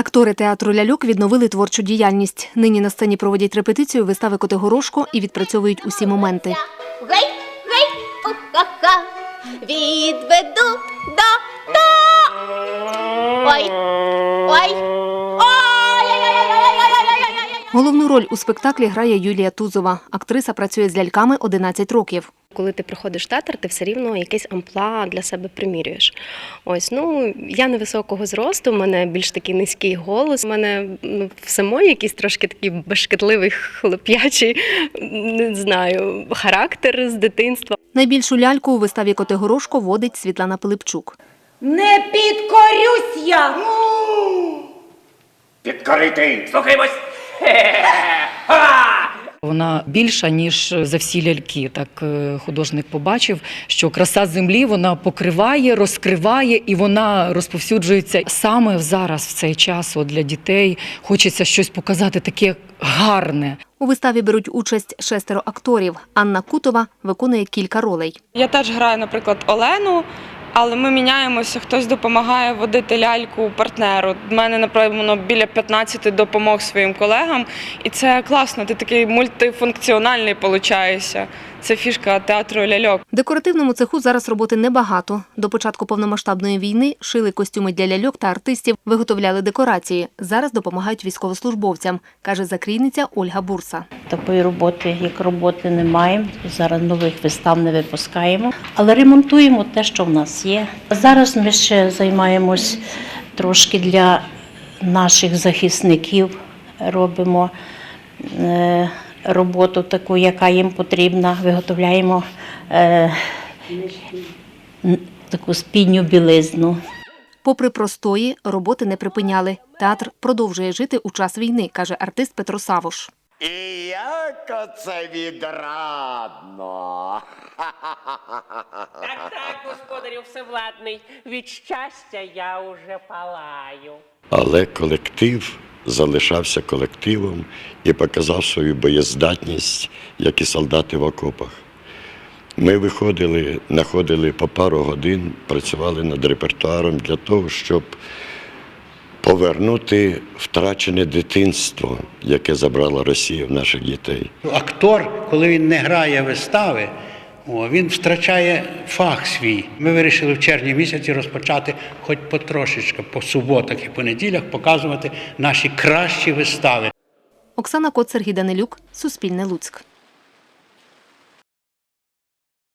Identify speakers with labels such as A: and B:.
A: Актори театру Ляльок відновили творчу діяльність. Нині на сцені проводять репетицію вистави Котигорошко і відпрацьовують усі моменти.
B: Гей, гей, о-ха-ха, відведу до до. Ой, ой.
A: Головну роль у спектаклі грає Юлія Тузова. Актриса працює з ляльками 11 років.
C: Коли ти приходиш в театр, ти все рівно якесь амплуа для себе примірюєш. Ось ну я невисокого зросту, у мене більш такий низький голос. У мене ну, в самої якийсь трошки такий бешкетливий хлоп'ячий, не знаю, характер з дитинства.
A: Найбільшу ляльку у виставі Котигорошко водить Світлана Пилипчук.
D: Не підкорюсь я!
E: Підкорити! Слухаємось!
F: Вона більша ніж за всі ляльки. Так е, художник побачив, що краса землі вона покриває, розкриває і вона розповсюджується саме зараз, в цей час. От для дітей хочеться щось показати таке гарне.
A: У виставі беруть участь шестеро акторів. Анна Кутова виконує кілька ролей.
G: Я теж граю, наприклад, Олену, але ми міняємося, хтось допомагає водити ляльку партнеру. У мене, напевно, біля 15 допомог своїм колегам, і це класно. Ти такий мультифункціональний получаєшся. Це фішка театру ляльок.
A: Декоративному цеху зараз роботи небагато. До початку повномасштабної війни шили костюми для ляльок та артистів, виготовляли декорації. Зараз допомагають військовослужбовцям, каже закрійниця Ольга Бурса.
H: Такої роботи, як роботи, немає. Зараз нових вистав не випускаємо, але ремонтуємо те, що в нас є. Зараз ми ще займаємось трошки для наших захисників. Робимо е, роботу таку, яка їм потрібна. Виготовляємо е, таку спідню білизну.
A: Попри простої, роботи не припиняли. Театр продовжує жити у час війни, каже артист Петро Савош.
E: І як оце відрадно!
I: Так, так, господарю всевладний, від щастя я уже палаю.
J: Але колектив залишався колективом і показав свою боєздатність, як і солдати в окопах. Ми виходили, знаходили по пару годин, працювали над репертуаром для того, щоб повернути втрачене дитинство, яке забрала Росія в наших дітей.
K: Актор, коли він не грає вистави, о, він втрачає фах свій. Ми вирішили в червні місяці розпочати, хоч потрошечки, по суботах і понеділях, показувати наші кращі вистави.
A: Оксана Кот, Данилюк, Суспільне Луцьк.